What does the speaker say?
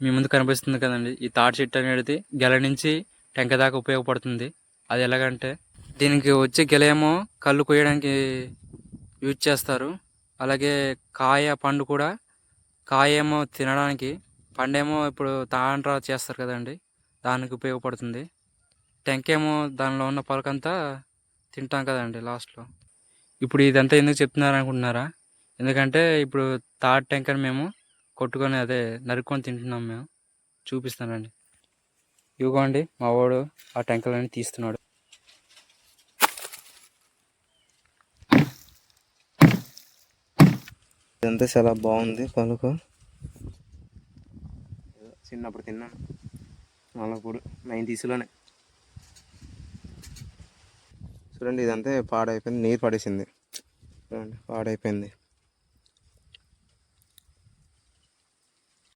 మీ ముందు కనిపిస్తుంది కదండి. ఈ తాటి చెట్టు అనేది గెల నుంచి టెంక దాకా ఉపయోగపడుతుంది. అది ఎలాగంటే దీనికి వచ్చే గెల ఏమో కళ్ళు కొయ్యడానికి యూజ్ చేస్తారు. అలాగే కాయ పండు కూడా కాయ ఏమో తినడానికి పండేమో ఇప్పుడు తాండ్రా చేస్తారు కదండి. దానికి ఉపయోగపడుతుంది. టెంకేమో దానిలో ఉన్న పలకంతా తింటాం కదండి లాస్ట్లో. ఇప్పుడు ఇదంతా ఎందుకు చెప్తున్నారు అనుకుంటున్నారా ఎందుకంటే ఇప్పుడు తాటి టెంకని మేము కొట్టుకొని అదే నరుక్కొని తింటున్నాం మేము. చూపిస్తానండి ఇవ్వండి మా వాడు ఆ టెంకలని తీస్తున్నాడు. ఇదంతా చాలా బాగుంది పలుకు. చిన్నప్పుడు తిన్నాను నల్లపూడు నైంటీస్లోనే చూడండి ఇదంతా పాడైపోయింది నీరు పడేసింది. చూడండి పాడైపోయింది.